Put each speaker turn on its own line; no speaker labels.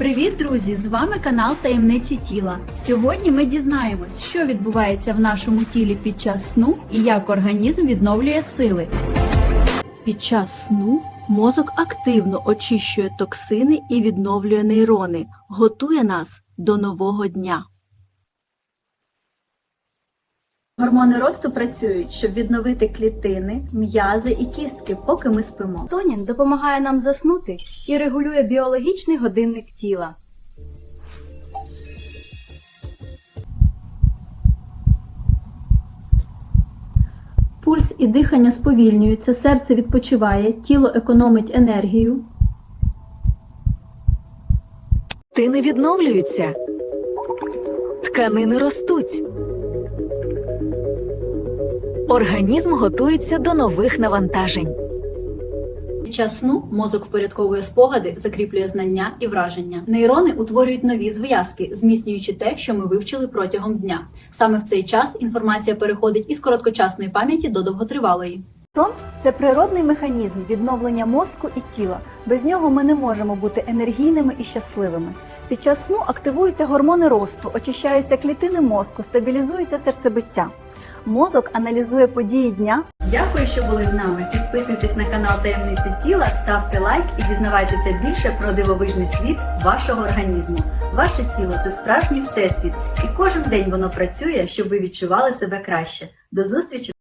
Привіт, друзі! З вами канал Таємниці тіла. Сьогодні ми дізнаємось, що відбувається в нашому тілі під час сну і як організм відновлює сили. Під час сну мозок активно очищує токсини і відновлює нейрони, готує нас до нового дня. Гормони росту працюють, щоб відновити клітини, м'язи і кістки, поки ми спимо. Тонін допомагає нам заснути і регулює біологічний годинник тіла. Пульс і дихання сповільнюються, серце відпочиває, тіло економить енергію.
Тини відновлюються. Тканини ростуть. Організм готується до нових навантажень.
Під час сну мозок впорядковує спогади, закріплює знання і враження. Нейрони утворюють нові зв'язки, зміцнюючи те, що ми вивчили протягом дня. Саме в цей час інформація переходить із короткочасної пам'яті до довготривалої.
Сон це природний механізм відновлення мозку і тіла. Без нього ми не можемо бути енергійними і щасливими. Під час сну активуються гормони росту, очищаються клітини мозку, стабілізується серцебиття. Мозок аналізує події дня,
Дякую, що були з нами. Підписуйтесь на канал Таємниці тіла, ставте лайк і дізнавайтеся більше про дивовижний світ вашого організму. Ваше тіло це справжній всесвіт, і кожен день воно працює, щоб ви відчували себе краще. До зустрічі!